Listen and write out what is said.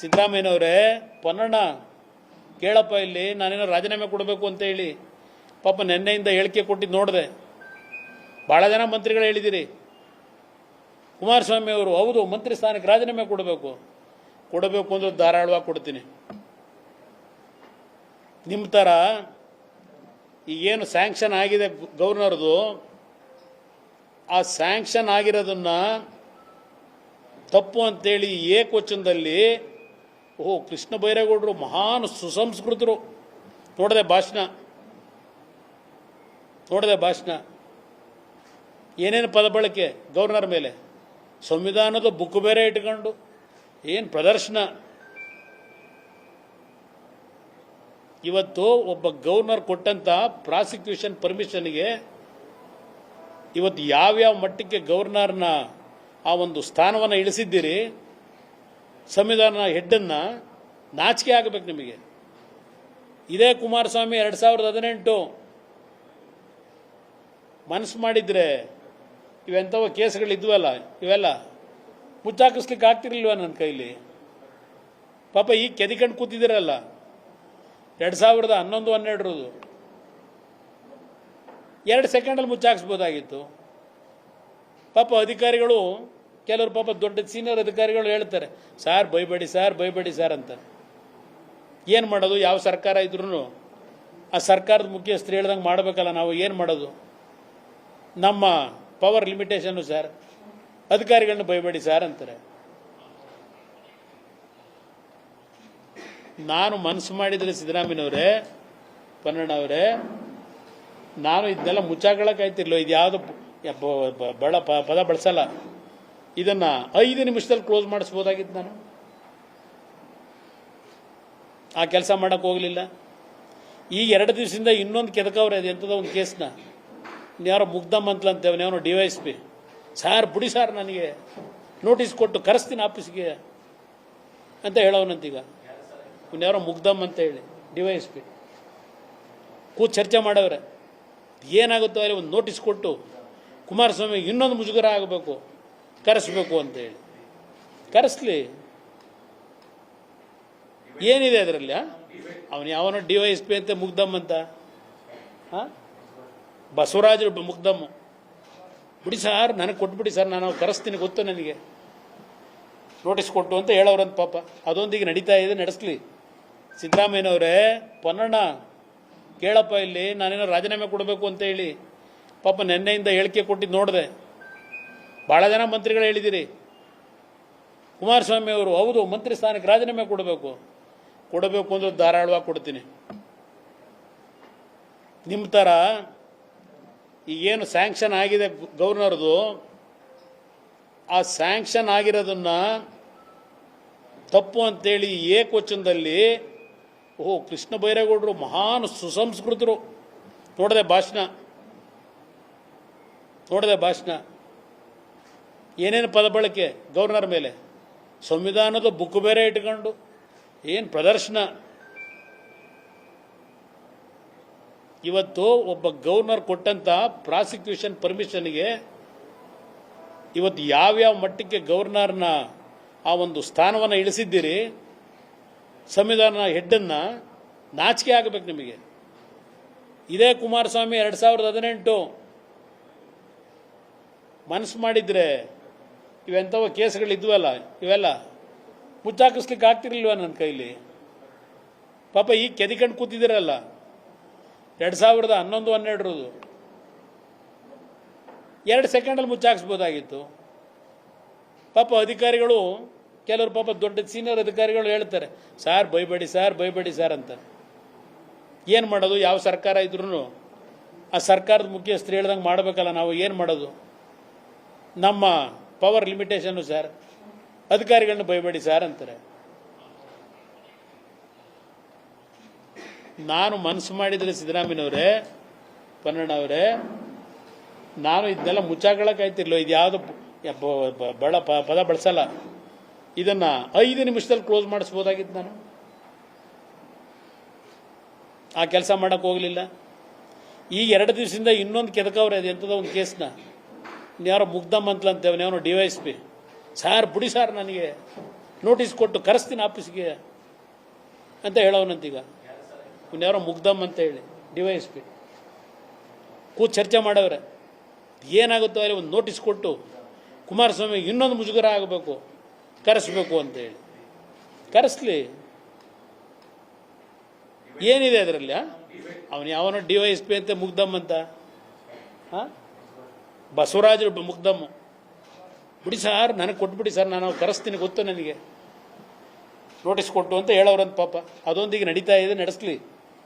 ಸಿದ್ದರಾಮಯ್ಯನವರೇ, ಪೊನ್ನಣ್ಣ, ಕೇಳಪ್ಪ ಇಲ್ಲಿ, ನಾನೇನೋ ರಾಜೀನಾಮೆ ಕೊಡಬೇಕು ಅಂತ ಹೇಳಿ ಪಾಪ ನಿನ್ನೆಯಿಂದ ಹೇಳಿಕೆ ಕೊಟ್ಟಿದ್ದು ನೋಡಿದೆ. ಭಾಳ ಜನ ಮಂತ್ರಿಗಳು ಹೇಳಿದ್ದೀರಿ ಕುಮಾರಸ್ವಾಮಿ ಅವರು, ಹೌದು, ಮಂತ್ರಿ ಸ್ಥಾನಕ್ಕೆ ರಾಜೀನಾಮೆ ಕೊಡಬೇಕು. ಕೊಡಬೇಕು ಅಂದ್ರೆ ಧಾರಾಳವಾಗಿ ಕೊಡ್ತೀನಿ. ನಿಮ್ಮ ಥರ ಈಗೇನು ಸ್ಯಾಂಕ್ಷನ್ ಆಗಿದೆ ಗವರ್ನರ್ದು ಆ ಸ್ಯಾಂಕ್ಷನ್ ಆಗಿರೋದನ್ನು ತಪ್ಪು ಅಂತೇಳಿ ಏಕವಚನದಲ್ಲಿ ಓ ಕೃಷ್ಣ ಬೈರೇಗೌಡರು ಮಹಾನ್ ಸುಸಂಸ್ಕೃತರು. ನೋಡಿದೆ ಭಾಷಣ. ನೋಡಿದೆ ಭಾಷಣ. ಏನೇನು ಪದ ಬಳಕೆ? ಗವರ್ನರ್ ಮೇಲೆ. ಸಂವಿಧಾನದ ಬುಕ್ ಬೇರೆ ಇಟ್ಕೊಂಡು. ಏನು ಪ್ರದರ್ಶನ? ಇವತ್ತು ಒಬ್ಬ ಗವರ್ನರ್ ಕೊಟ್ಟಂತ ಪ್ರಾಸಿಕ್ಯೂಷನ್ ಪರ್ಮಿಷನ್ಗೆ ಇವತ್ತು ಯಾವ್ಯಾವ ಮಟ್ಟಕ್ಕೆ ಗವರ್ನರ್ನ ಆ ಒಂದು ಸ್ಥಾನವನ್ನು ಇಳಿಸಿದ್ದೀರಿ ಸಂವಿಧಾನ ಹೆಡ್ಡನ್ನು ನಾಚಿಕೆ ಆಗಬೇಕು ನಿಮಗೆ. ಇದೇ ಕುಮಾರಸ್ವಾಮಿ ಎರಡು ಸಾವಿರದ ಹದಿನೆಂಟು. ಮನಸ್ಸು ಮಾಡಿದರೆ ಇವೆಂಥವ ಕೇಸ್ಗಳಿದ್ವಲ್ಲ, ಇವೆಲ್ಲ ಮುಚ್ಚಾಕಿಸ್ಲಿಕ್ಕೆ ಆಗ್ತಿರ್ಲಿಲ್ವ ನನ್ನ ಕೈಲಿ? ಪಾಪ ಈಗ ಕೆದಿಕಂಡು ಕೂತಿದ್ದೀರಲ್ಲ, ಎರಡು ಸಾವಿರದ ಹನ್ನೊಂದು, ಹನ್ನೆರಡರದು. ಎರಡು ಸೆಕೆಂಡಲ್ಲಿ ಮುಚ್ಚಾಕಿಸ್ಬೋದಾಗಿತ್ತು. ಪಾಪ ಅಧಿಕಾರಿಗಳು ಕೆಲವರು ಪಾಪ ದೊಡ್ಡ ಸೀನಿಯರ್ ಅಧಿಕಾರಿಗಳು ಹೇಳ್ತಾರೆ, ಸಾರ್, ಬೈಬೇಡಿ ಸಾರ್ ಬೈಬೇಡಿ ಸಾರ್ ಅಂತ. ಏನು ಮಾಡೋದು? ಯಾವ ಸರ್ಕಾರ ಇದ್ರೂ ಆ ಸರ್ಕಾರದ ಮುಖ್ಯಸ್ಥರು ಹೇಳ್ದಂಗೆ ಮಾಡಬೇಕಲ್ಲ, ನಾವು ಏನು ಮಾಡೋದು? ನಮ್ಮ ಪವರ್ ಲಿಮಿಟೇಷನ್ನು ಸರ್, ಅಧಿಕಾರಿಗಳನ್ನ ಬೈಬೇಡಿ ಸರ್ ಅಂತಾರೆ. ನಾನು ಮನಸ್ಸು ಮಾಡಿದರೆ ಸಿದ್ದರಾಮಯ್ಯನವರೇ, ಪನ್ನಣ್ಣವರೇ, ನಾನು ಇದನ್ನೆಲ್ಲ ಮುಚ್ಚಾಕೊಳ್ಳೋಕ್ಕಾಯ್ತಿರ್ಲೋ ಇದು ಯಾವುದು ಬಳ ಪದ ಬಳಸಲ್ಲ. ಇದನ್ನ ಐದು ನಿಮಿಷದಲ್ಲಿ ಕ್ಲೋಸ್ ಮಾಡಿಸ್ಬೋದಾಗಿತ್ತು ನಾನು. ಆ ಕೆಲಸ ಮಾಡೋಕ್ಕೆ ಹೋಗಲಿಲ್ಲ. ಈ ಎರಡು ದಿವಸದಿಂದ ಇನ್ನೊಂದು ಕೆದಕವ್ರೆ ಅದು ಎಂಥದೋ ಒಂದು ಕೇಸ್ನ. ಇನ್ಯಾರೋ ಮುಗ್ಧ ಮಂತ್ಲ ಅಂತೇವೆ ನೀವು D Y S P. Sir, ಬಿಡಿ ಸಾರ್ ನನಗೆ ನೋಟಿಸ್ ಕೊಟ್ಟು ಕರೆಸ್ತೀನಿ ಆಫೀಸ್ಗೆ ಅಂತ ಹೇಳೋನಂತೀಗ ಯಾರೋ ಮುಗ್ಧಮ್ ಅಂತ ಹೇಳಿ, ಡಿ ವೈ ಎಸ್ ಪಿ. ಕೂತ್ ಚರ್ಚೆ ಮಾಡವ್ರೆ. ಏನಾಗುತ್ತೋ ಅಲ್ಲಿ ಒಂದು ನೋಟಿಸ್ ಕೊಟ್ಟು ಕುಮಾರಸ್ವಾಮಿ ಇನ್ನೊಂದು ಮುಜುಗರ ಆಗಬೇಕು. ಕರೆಸ್ಬೇಕು ಅಂತ ಹೇಳಿ. ಕರೆಸ್ಲಿ. ಏನಿದೆ ಅದರಲ್ಲಿ ಅವನು ಯಾವನೋ ಡಿ ವೈ ಎಸ್ ಪಿ ಅಂತ ಮುಗ್ದಮ್ ಅಂತ. ಹಾ ಬಸವರಾಜರು ಮುಗ್ಧಮ್ಮ ಬಿಡಿ ಸರ್, ನನಗೆ ಕೊಟ್ಬಿಡಿ ಸರ್, ನಾನು ಕರೆಸ್ತೀನಿ, ಗೊತ್ತು ನನಗೆ. ನೋಟಿಸ್ ಕೊಟ್ಟು ಅಂತ ಹೇಳೋರಂತ ಪಾಪ. ಅದೊಂದಿಗೆ ನಡೀತಾ ಇದೆ, ನಡೆಸ್ಲಿ. ಸಿದ್ದರಾಮಯ್ಯನವರೇ, ಪೊನ್ನಣ್ಣ, ಕೇಳಪ್ಪ ಇಲ್ಲಿ, ನಾನೇನೋ ರಾಜೀನಾಮೆ ಕೊಡಬೇಕು ಅಂತ ಹೇಳಿ. ಪಾಪ ನಿನ್ನೆಯಿಂದ ಹೇಳಿಕೆ ಕೊಟ್ಟಿದ್ದು ನೋಡಿದೆ. ಭಾಳ ಜನ ಮಂತ್ರಿಗಳು ಹೇಳಿದ್ದೀರಿ ಕುಮಾರಸ್ವಾಮಿ ಅವರು, ಹೌದು, ಮಂತ್ರಿ ಸ್ಥಾನಕ್ಕೆ ರಾಜೀನಾಮೆ ಕೊಡಬೇಕು. ಕೊಡಬೇಕು ಅಂದ್ರೆ ಧಾರಾಳವಾಗಿ ಕೊಡ್ತೀನಿ. ನಿಮ್ಮ ಥರ ಈಗೇನು ಸ್ಯಾಂಕ್ಷನ್ ಆಗಿದೆ ಗವರ್ನರ್ದು ಆ ಸ್ಯಾಂಕ್ಷನ್ ಆಗಿರೋದನ್ನು ತಪ್ಪು ಅಂತೇಳಿ ಏಕವಚನದಲ್ಲಿ, ಓಹೋ, ಕೃಷ್ಣ ಬೈರೇಗೌಡರು ಮಹಾನ್ ಸುಸಂಸ್ಕೃತರು. ನೋಡಿದೆ ಭಾಷಣ. ನೋಡಿದೆ ಭಾಷಣ. ಏನೇನು ಪದ ಬಳಕೆ ಗವರ್ನರ್ ಮೇಲೆ? ಸಂವಿಧಾನದ ಬುಕ್ ಬೇರೆ ಇಟ್ಕೊಂಡು ಏನು ಪ್ರದರ್ಶನ? ಇವತ್ತು ಒಬ್ಬ ಗವರ್ನರ್ ಕೊಟ್ಟಂತ ಪ್ರಾಸಿಕ್ಯೂಷನ್ ಪರ್ಮಿಷನ್ಗೆ ಇವತ್ತು ಯಾವ್ಯಾವ ಮಟ್ಟಕ್ಕೆ ಗವರ್ನರ್ನ ಆ ಒಂದು ಸ್ಥಾನವನ್ನು ಇಳಿಸಿದ್ದೀರಿ ಸಂವಿಧಾನ ಹೆಡ್ಡನ್ನು ನಾಚಿಕೆ ಆಗಬೇಕು ನಿಮಗೆ. ಇದೇ ಕುಮಾರಸ್ವಾಮಿ ಎರಡು ಸಾವಿರದ ಹದಿನೆಂಟು ಮನಸ್ಸು ಮಾಡಿದ್ರೆ ಇವೆಂಥವ ಕೇಸ್ಗಳಿದ್ವಲ್ಲ, ಇವೆಲ್ಲ ಮುಚ್ಚಾಕಿಸ್ಲಿಕ್ಕೆ ಆಗ್ತಿರ್ಲಿಲ್ವ ನನ್ನ ಕೈಲಿ? ಪಾಪ ಈಗ ಕೆದಿಕೊಂಡು ಕೂತಿದ್ದೀರಲ್ಲ, ಎರಡು ಸಾವಿರದ ಹನ್ನೊಂದು, ಹನ್ನೆರಡರದು. ಎರಡು ಸೆಕೆಂಡಲ್ಲಿ ಮುಚ್ಚಾಕಿಸ್ಬೋದಾಗಿತ್ತು. ಪಾಪ ಅಧಿಕಾರಿಗಳು, ಕೆಲವರು ಪಾಪ ದೊಡ್ಡ ಸೀನಿಯರ್ ಅಧಿಕಾರಿಗಳು ಹೇಳ್ತಾರೆ, ಸಾರ್, ಬೈಬೇಡಿ ಸಾರ್ ಬೈಬೇಡಿ ಸಾರ್ ಅಂತ. ಏನು ಮಾಡೋದು? ಯಾವ ಸರ್ಕಾರ ಇದ್ರೂ ಆ ಸರ್ಕಾರದ ಮುಖ್ಯಸ್ಥರು ಹೇಳ್ದಂಗೆ ಮಾಡಬೇಕಲ್ಲ, ನಾವು ಏನು ಮಾಡೋದು? ನಮ್ಮ ಪವರ್ ಲಿಮಿಟೇಷನ್ನು ಸರ್, ಅಧಿಕಾರಿಗಳನ್ನ ಭಯಬೇಡಿ ಸರ್ ಅಂತಾರೆ. ನಾನು ಮನಸ್ಸು ಮಾಡಿದರೆ ಸಿದ್ದರಾಮಯ್ಯನವರೇ, ಪನ್ನಣ್ಣವರೇ, ನಾನು ಇದನ್ನೆಲ್ಲ ಮುಚ್ಚಾಕೊಳ್ಳೋಕ್ಕಾಯ್ತಿರ್ಲೋ ಇದು ಯಾವುದು ಬಳ ಪದ ಬಳಸಲ್ಲ. ಇದನ್ನ ಐದು ನಿಮಿಷದಲ್ಲಿ ಕ್ಲೋಸ್ ಮಾಡಿಸ್ಬೋದಾಗಿತ್ತು ನಾನು. ಆ ಕೆಲಸ ಮಾಡಕ್ ಹೋಗಲಿಲ್ಲ. ಈ ಎರಡು ದಿವಸದಿಂದ ಇನ್ನೊಂದು ಕೆದಕವ್ರೆ, ಅದು ಎಂಥದೋ ಒಂದು ಕೇಸ್ನ. ಯಾರೋ ಮುಗ್ದಮ್ ಅಂತಲಂತೆ ಅಂತ D Y S P. Sir, ಬಿಡಿ ಸಾರ್ ನನಗೆ. ನೋಟಿಸ್ ಕೊಟ್ಟು ಕರೆಸ್ತೀನಿ ಆಫೀಸ್ಗೆ ಅಂತ ಹೇಳೋನಂತೀಗ ಯಾರೋ ಮುಗ್ದಮ್ ಅಂತ ಹೇಳಿ, ಡಿ ವೈ ಎಸ್ ಪಿ. ಕೂತ್ ಚರ್ಚೆ ಮಾಡವ್ರೆ. ಏನಾಗುತ್ತೋ ಅಲ್ಲಿ ಒಂದು ನೋಟಿಸ್ ಕೊಟ್ಟು ಕುಮಾರಸ್ವಾಮಿ ಇನ್ನೊಂದು ಮುಜುಗರ ಆಗಬೇಕು, ಕರೆಸ್ಬೇಕು ಅಂತ ಹೇಳಿ. ಕರೆಸ್ಲಿ. ಏನಿದೆ ಅದರಲ್ಲಿ ಅವನು ಯಾವನೋ ಡಿ ವೈ ಎಸ್ ಪಿ ಅಂತ ಮುಗ್ದಮ್ ಅಂತ ಹಾ? ಬಸವರಾಜ್ ಮುಗ್ದಮ್ಮು ಬಿಡಿ ಸರ್, ನನಗೆ ಕೊಟ್ಬಿಡಿ ಸರ್, ನಾನು ಕರೆಸ್ತೀನಿ, ಗೊತ್ತು ನನಗೆ. ನೋಟಿಸ್ ಕೊಟ್ಟು ಅಂತ ಹೇಳೋರಂತ ಪಾಪ. ಅದೊಂದಿಗೆ ನಡೀತಾ ಇದೆ, ನಡೆಸ್ಲಿ.